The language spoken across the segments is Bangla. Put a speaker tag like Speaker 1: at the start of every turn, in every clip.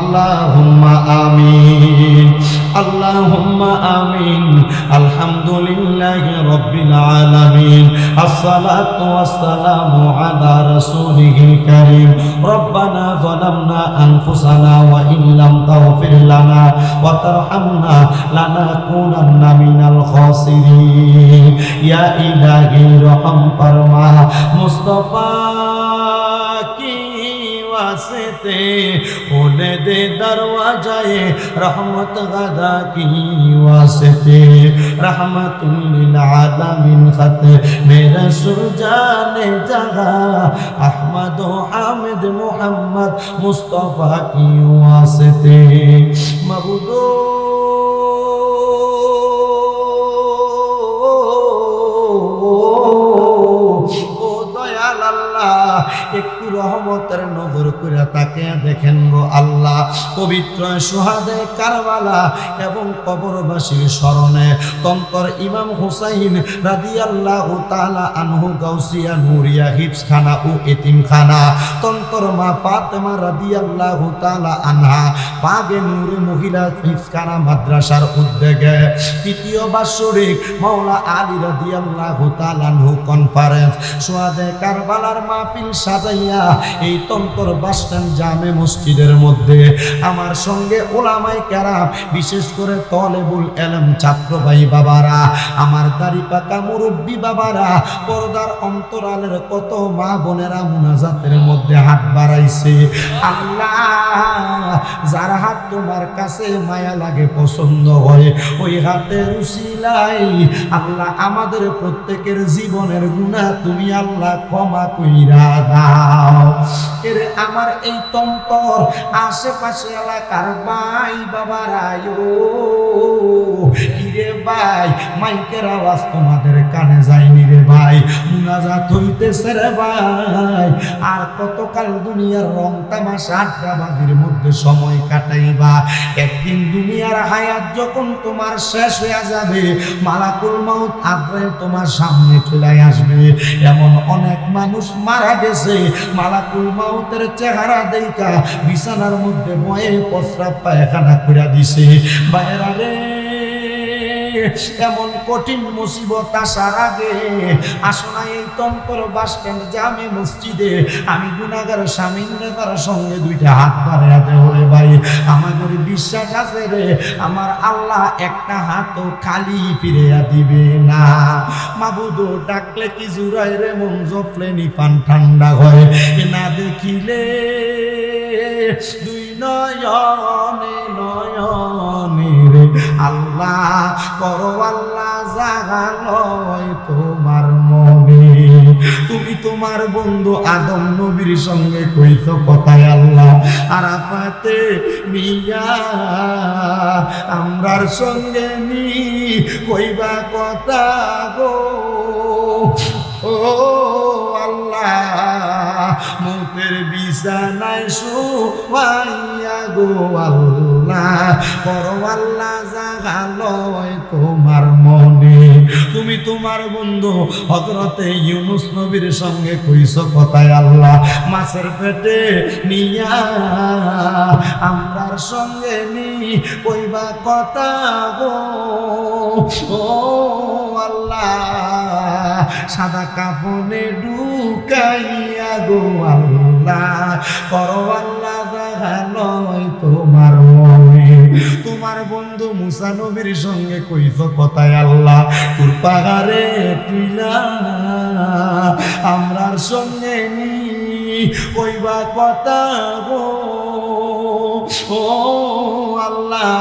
Speaker 1: আল্লাহুম্মা আমিন আল্লাহুম্মা আমিন, আলহামদুলিল্লাহি রাব্বিল আলামিন, আসসালাতু ওয়াসসালামু আলা রাসূলিহিল কারীম, রব্বানা যালামনা আনফুসানা ওয়া ইন তাগফির লানা ওয়া তারহামনা লানাকুনান্না মিনাল খাসিরিন। ইয়া ইলাহি রহম ফরমা, মুস্তাফা কি واسطے کھولے دے دروازہ رحمت غدا کی واسطے رحمت للعالمین خط میرا سرجان جہاں احمد و حامد محمد مصطفیٰ کی واسطے مبدو রহমতের নজর করে তাকে দেখেন গো আল্লাহ, পবিত্র সুহাদে কারবালা এবং কবরবাসীর স্মরণে তন্তর ইমাম হুসাইন রাদি আল্লাহ তালা আনহু, গাউসিয়া, নুরিয়া হিপসখানা ও এতিমখানা। তন্তর মা ফাতেমা রাদি আল্লাহ তালা আনহা বাগে নূরে মহিলা হিপসখানা মাদ্রাসার উদ্যোগে তৃতীয় বাৎসরিক মাওলা আলী রাদি আল্লাহ তালানহু কনফারেন্স সোয়াদে কারবালার মাহফিল সাজাইয়া এই তন্তর বাসস্ট্যান্ড জামে মসজিদের মধ্যে। আমার সঙ্গে ওলামাই কেরাম, বিশেষ করে তলেবুল এলম ছাত্র ভাই বাবারা, আমার দাড়ি পাকা মুরব্বী বাবারা, পর্দার অন্তরালের কত মা বোনেরা মুনাজাতের মধ্যে হাত বাড়াইছে। আল্লাহ, যার হাত তোমার কাছে মায়া লাগে, পছন্দ হয়, ওই হাতের উসিলাই আল্লাহ, আমাদের প্রত্যেকের জীবনের গুণা তুমি আল্লাহ ক্ষমা কইরা দাও। এর আমার এই তন্তর, আশেপাশে এলাকার ভাই বাবারাই ও কিরে ভাই, মাইকের আওয়াজ তোমাদের কানে যায়নি রে ভাই। মুনাজাত হইতেছে রে ভাই। আর কতকাল দুনিয়ার রং তামাশা আড্ডাবাজির মধ্যে সময় কাটাইবা। একদিন দুনিয়ার হায়াত যখন তোমার শেষ হয়ে যাবে, মালাকুল মাউত আব্রাইল তোমার সামনে চলে আসবে। এমন অনেক মানুষ মারা গেছে, মালাকুল মাউতের চেহারা দেখা বিছানার মধ্যে ময়ে প্রস্রাব পায়খানা করে দিছে। বাইরা রে এমন কঠিন মুসিবত আসার আগে। আসনা এই তন্তর বাস স্ট্যান্ড জামে মসজিদে। আমি গুনাগার স্বামীন্দ্রার সঙ্গে দুইটা হাত বাড়াইয়া দেওয়া ভাই। আমাদের বিশ্বাস আছে রে, আমার আল্লাহ একটা হাতও খালি ফিরিয়া দিবে না। মাবুদ ডাকলে কি জুড়াই রে, মন জফলে নিপান ঠান্ডা হয়। না দেখিলে দুই রে আল্লাহ করো আল্লাহ জাগালয় তোমার মনে তুমি তোমার বন্ধু আদম নবীর সঙ্গে কইছ কথায় আল্লাহ, আরাফাতে মিয়া, আমরার সঙ্গে নি, কইবা কথা গো। ও বিছানায় শুয়াইয়া গো আল্লাহ। জাগালয় তোমার মনে। তুমি তোমার বন্ধু হজরতে ইউনুস নবীর সঙ্গে কইস কথায় আল্লাহ, মাছের পেটে নিয়া আমরার সঙ্গে নি, কইবা কথা গো। ও আল্লাহ, সাদা কাপনে ঢুকাইয়া গো আল্লাহ। করো আল্লাহ জাগালয় তোমার মনে। তোমার বন্ধু মুসা নবীর সঙ্গে কথায় আল্লাহ, তোর পাহাড়ে আমরার সঙ্গে নি, কইবা কথা গো। ও আল্লাহ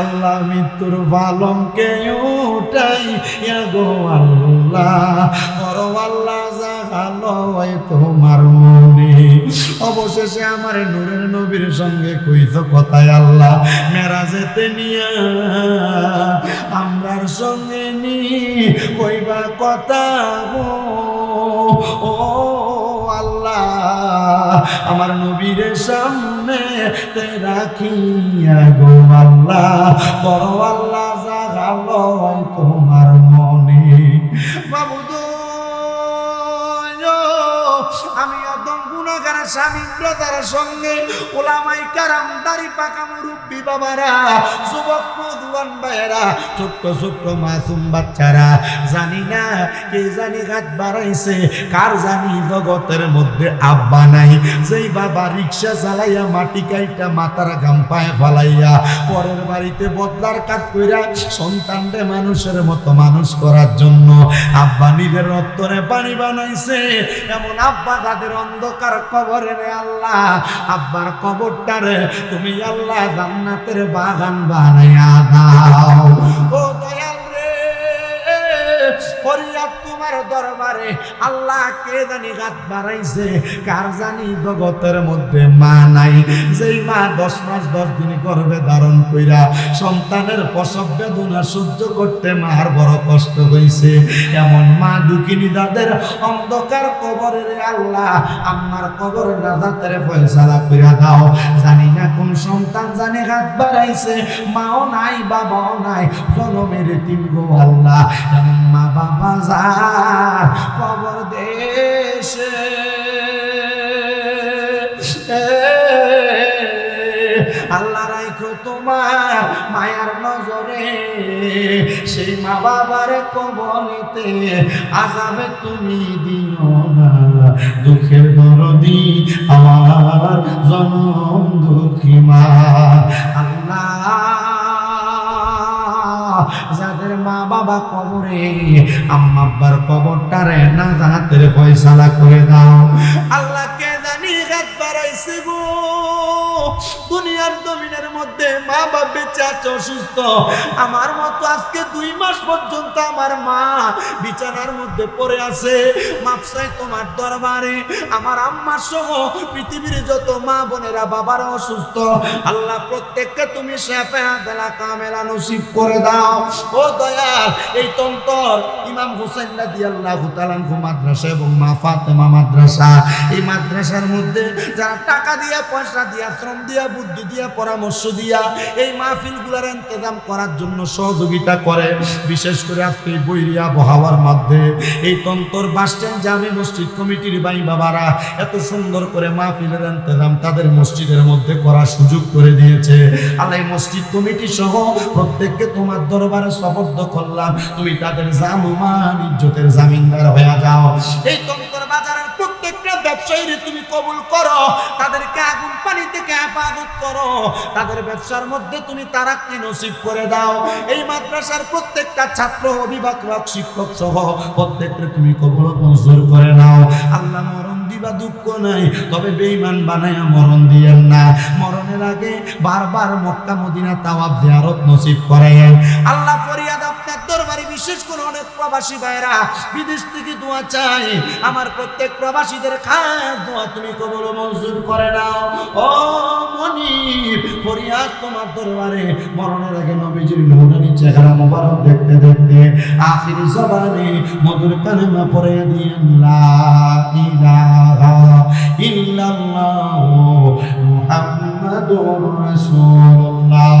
Speaker 1: আল্লাহ মৃত্যুর বালমকে উঠাই গো আল্লাহ, করো আল্লাহ অবশেষে আমার নূরের নবীর সঙ্গে কইত কথায় আল্লাহ নিয়া আমরার সঙ্গে নি কইবা কথা ও আল্লাহ, আমার নবীর সামনে তে রাখিয়া গো আল্লাহ করো আল্লাহ জাগালয় তোমার মনে। বাবু স্বামী সঙ্গে ওলামাই কারাম, দাড়ি পাকা মুরব্বী বাবারা, যুবক ভাইয়েরা, ছোট্ট ছোট্ট মাসুম বাচ্চারা, জানি না কে জানি হাত বাড়াইছে, কার জানি জগতের মধ্যে আব্বা নাই। যেই বাবা রিক্সা চালাইয়া মাটি কাইটা মাথার গাম পায়ে ফালাইয়া পরের বাড়িতে বদলার কাজ কইরা সন্তানরে মানুষের মতো মানুষ করার জন্য আব্বা নিজের রক্তরে পানি বানাইছে। এমন আব্বা তাদের অন্ধকার কবরে রে আল্লাহ। আব্বার কবরটারে তুমি আল্লাহ জান্নাতের বাগান বানাইয়া দাও। ও দয়াল রে ফরিয়াদ তোমার দরবারে আল্লাহ কে জানি গাত বাড়াইছে? কার জানি জগতের মধ্যে মা নাই? যেই মা দশ মাস, দশ দিন করবে ধারণ কইরা সন্তানের প্রসব বেদনা সহ্য করতে মার বড় কষ্ট হইছে। এমন মা দুঃখিনী তাদের অন্ধকার কবরের আল্লাহ আমার কবর রাজাতের ফয়সালা কইরা দাও। জানি না কোন সন্তান জানে হাত বাড়াইছে। মাও নাই, বাবাও নাই, জনমের তিন গো আল্লাহ মা বাবা যা কবর দেশে। আল্লাহ রাইখো তোমার মায়ার নজরে, সেই মা বাবার কবলেতে আজাবে তুমি দিও না। দুঃখের দরদি আমার, জনম দুঃখী মা। আল্লাহ যাদের মা বাবা কবরে আম্মা আব্বার কবরটারে না জাহাতের ফয়সালা করে দাও। আল্লাহ কে জানি একবার বাড়াইছে গো। দুনিয়ার জমিনের মধ্যে মা বাপ বেঁচে আছে, অসুস্থ। আমার মতো আজকে দুই মাস পর্যন্ত আমার মা বিছানার মধ্যে পড়ে আছে। মাপসাই তোমার দরবারে, আমার আম্মা সহ পৃথিবীর যত মা বোনেরা বাবারা অসুস্থ। আল্লাহ প্রত্যেককে তুমি শেফা দেলা কামেলা নসিব করে দাও। ও দয়াল, এই তন্তর ইমাম হুসেন রাদি আল্লাহ তালানহু মাদ্রাসা এবং মা ফাতেমা মাদ্রাসা। এই মাদ্রাসার মধ্যে যারা টাকা দিয়া, পয়সা দিয়া, শ্রম দিয়া বুদ্ধি দিয়া, পরামর্শ দিয়া এই মাহফিলগুলোর ইন্তজাম করার জন্য সহযোগিতা করে। বিশেষ করে আজকে বৈরিয়া আবহাওয়ার মধ্যে এই তন্তর বাসস্ট্যান্ড জামে মসজিদ কমিটির ভাই বাবারা এত সুন্দর করে মাহফিলের ইন্তজাম তাদের মসজিদের মধ্যে করার সুযোগ করে দিয়েছে। আল্লাহ এই মসজিদ কমিটি সহ প্রত্যেককে তোমার দরবারে শপথ করলাম তুমি তাদের জামান ইজ্জতের জামিনদার হয়ে যাও। এই তন্তর ব্যবসায়ীরে তুমি কবুল করো, তাদেরকে আগুন পানি থেকে হেফাজত করো, তাদের ব্যবসার মধ্যে তুমি তারাক্কি নসিব করে দাও। এই মাদ্রাসার প্রত্যেকটা ছাত্র, অভিভাবক, শিক্ষক সহ প্রত্যেককে তুমি কবুল মঞ্জুর করে নাও। আল্লাহ মরণ দিবা দুঃখ নাই, তবে বেঈমান বানায়া মরণ দিয়েন না। মরণের আগে বারবার মক্কা, মদিনা তাওয়াব জিয়ারত নসিব করাইয়েন আল্লাহ আপনার দরবারে বিশেষ করে অনেক প্রবাসী ভাইরা বিদেশ থেকে দোয়া চাই। আমার প্রত্যেক প্রবাসীদের খাস দোয়া তুমি কবল মঞ্জুর করে নাও। ও মনির ফরিয়াদ তোমার দরবারে। মরণের আগে নবীজির নূরানি চেহারা মোবারক দেখতে দেখতে আখির জবানে মধুর কালেমা পড়ে দিয়েন, লা ইলাহা ইল্লাল্লাহ মুহাম্মাদুর রাসূলুল্লাহ।